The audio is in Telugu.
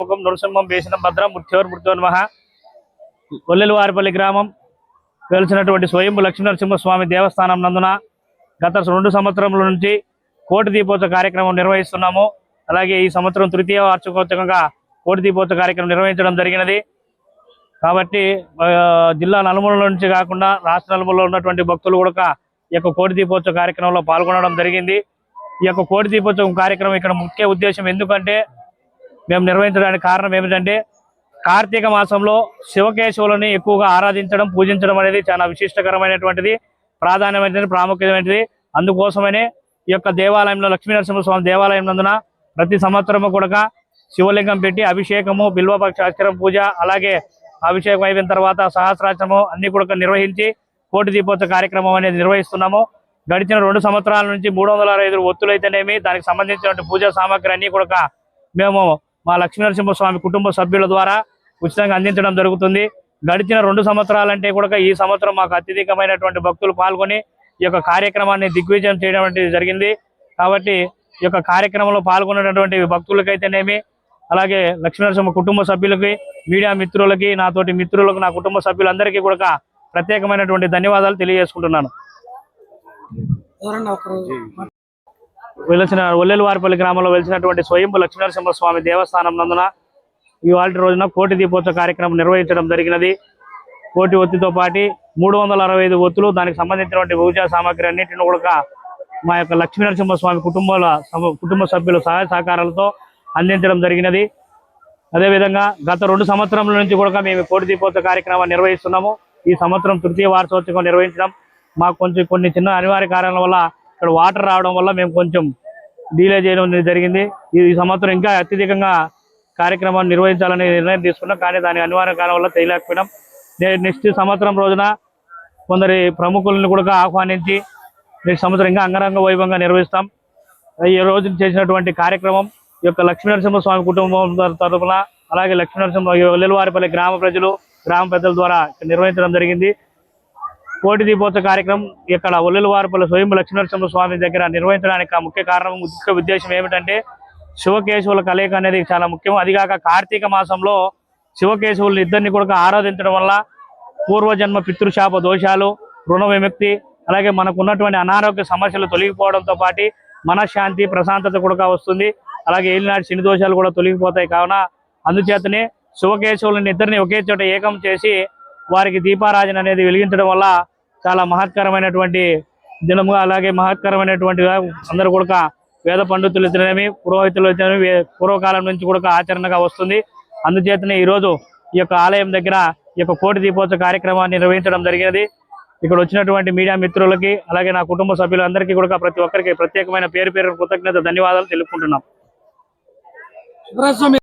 ముఖం నృసింహం వేసిన భద్ర మృత్యోర్ మృత్యోన్మహ కొల్లెలవారిపల్లి గ్రామం వెలిసినటువంటి స్వయంభు లక్ష్మీనరసింహస్వామి దేవస్థానం నందున గత రెండు సంవత్సరముల నుంచి కోటి దీపోత్సవ కార్యక్రమం నిర్వహిస్తున్నాము. అలాగే ఈ సంవత్సరం తృతీయ వార్షికోత్సవంగా కోటి దీపోత్సవ కార్యక్రమం నిర్వహించడం జరిగినది. కాబట్టి జిల్లా నలుమూల నుంచి కాకుండా రాష్ట్ర నలుమూలలో ఉన్నటువంటి భక్తులు కూడా ఈ యొక్క కోటి దీపోత్సవ కార్యక్రమంలో పాల్గొనడం జరిగింది. ఈ యొక్క కోటి దీపోత్సవం కార్యక్రమం ఇక్కడ ముఖ్య ఉద్దేశం ఎందుకంటే మేము నిర్వహించడానికి కారణం ఏమిటంటే కార్తీక మాసంలో శివకేశవులని ఎక్కువగా ఆరాధించడం పూజించడం అనేది చాలా విశిష్టకరమైనటువంటిది ప్రాధాన్యమైనది ప్రాముఖ్యమైనది. అందుకోసమనే ఈ యొక్క దేవాలయంలో లక్ష్మీనరసింహస్వామి దేవాలయం నందున ప్రతి సంవత్సరము కూడా శివలింగం పెట్టి అభిషేకము బిల్వపక్ష అక్షరం పూజ అలాగే అభిషేకం అయిపోయిన తర్వాత సహస్రాచరము అన్ని కూడా నిర్వహించి కోటి దీపోత్సవ కార్యక్రమం అనేది నిర్వహిస్తున్నాము. గడిచిన రెండు సంవత్సరాల నుంచి మూడు వందల అరవై ఐదు ఒత్తులు అయితేనేమి దానికి సంబంధించినటువంటి పూజా సామాగ్రి అన్ని కూడా మేము మా లక్ష్మీనరసింహస్వామి కుటుంబ సభ్యుల ద్వారా ఉచితంగా అందించడం జరుగుతుంది. గడిచిన రెండు సంవత్సరాలంటే కూడా ఈ సంవత్సరం మాకు అత్యధికమైనటువంటి భక్తులు పాల్గొని ఈ యొక్క కార్యక్రమాన్ని దిగ్విజయం చేయడం అనేది జరిగింది. కాబట్టి ఈ యొక్క కార్యక్రమంలో పాల్గొన్నటువంటి భక్తులకైతేనేమి అలాగే లక్ష్మీనరసింహ కుటుంబ సభ్యులకి మీడియా మిత్రులకి నాతోటి మిత్రులకు నా కుటుంబ సభ్యులందరికీ కూడా ప్రత్యేకమైనటువంటి ధన్యవాదాలు తెలియజేసుకుంటున్నాను. వెలిసిన ఒల్లెలవారిపల్లి గ్రామంలో వెలిసినటువంటి స్వయంభు లక్ష్మీనరసింహస్వామి దేవస్థానం నందున ఇవాళ రోజున కోటి దీపోత్సవ కార్యక్రమం నిర్వహించడం జరిగినది. కోటి ఒత్తితో పాటి మూడు వందల అరవై ఐదు ఒత్తులు దానికి సంబంధించినటువంటి పూజా సామాగ్రి అన్నింటిని కూడా మా యొక్క లక్ష్మీనరసింహ స్వామి కుటుంబాల కుటుంబ సభ్యుల సహాయ సహకారాలతో అందించడం జరిగినది. అదేవిధంగా గత రెండు సంవత్సరముల నుంచి కూడా మేము కోటి దీపోత్సవ కార్యక్రమాన్ని నిర్వహిస్తున్నాము. ఈ సంవత్సరం తృతీయ వార్షోత్సవం నిర్వహించడం మాకు కొంచెం కొన్ని చిన్న అనివార్య కారణాల వల్ల ఇక్కడ వాటర్ రావడం వల్ల మేము కొంచెం డీలే చేయడం అనేది జరిగింది. ఈ సంవత్సరం ఇంకా అత్యధికంగా కార్యక్రమాన్ని నిర్వహించాలని నిర్ణయం తీసుకున్నాం. కానీ దాని అనివార్య కాలం వల్ల చేయలేకపోయినాం. నెక్స్ట్ సంవత్సరం రోజున కొందరి ప్రముఖులను కూడా ఆహ్వానించి నెక్స్ట్ సంవత్సరం ఇంకా అంగరంగ వైభవంగా నిర్వహిస్తాం. ఈ రోజు చేసినటువంటి కార్యక్రమం ఈ యొక్క లక్ష్మీనరసింహ స్వామి కుటుంబం తరఫున తరపున అలాగే లక్ష్మీనరసింహ వెల్లువారిపల్లి గ్రామ ప్రజలు గ్రామ పెద్దల ద్వారా ఇక్కడ నిర్వహించడం జరిగింది. కోటి దీపోత్సవ కార్యక్రమం ఇక్కడ ఒల్లెలవారిపల్లి స్వయం లక్ష్మీనరసింహ స్వామి దగ్గర నిర్వహించడానికి ముఖ్య కారణం ముఖ్య ఉద్దేశం ఏమిటంటే శివకేశవుల కలయిక అనేది చాలా ముఖ్యం. అదిగాక కార్తీక మాసంలో శివకేశవులు ఇద్దరిని కూడా ఆరాధించడం వల్ల పూర్వజన్మ పితృశాప దోషాలు రుణ విముక్తి అలాగే మనకు ఉన్నటువంటి అనారోగ్య సమస్యలు తొలగిపోవడంతో పాటు మనశ్శాంతి ప్రశాంతత కూడా వస్తుంది. అలాగే ఏలినాటి శని దోషాలు కూడా తొలగిపోతాయి. కావున అందుచేతనే శివకేశవులను ఇద్దరిని ఒకే చోట ఏకం చేసి వారికి దీపారాజన అనేది వెలిగించడం వల్ల చాలా మహత్కరమైనటువంటి దినము అలాగే మహత్కరమైనటువంటి అందరూ కూడా వేద పండితులు అయితేనేమి పురోహితులు అయితేనేమి పూర్వకాలం నుంచి కూడా ఆచరణగా వస్తుంది. అందుచేతనే ఈరోజు ఈ యొక్క ఆలయం దగ్గర ఈ యొక్క కోటి దీపోత్సవ కార్యక్రమాన్ని నిర్వహించడం జరిగినది. ఇక్కడ వచ్చినటువంటి మీడియా మిత్రులకి అలాగే నా కుటుంబ సభ్యులందరికీ కూడా ప్రతి ఒక్కరికి ప్రత్యేకమైన పేరు పేరు కృతజ్ఞత ధన్యవాదాలు తెలుపుకుంటున్నాం.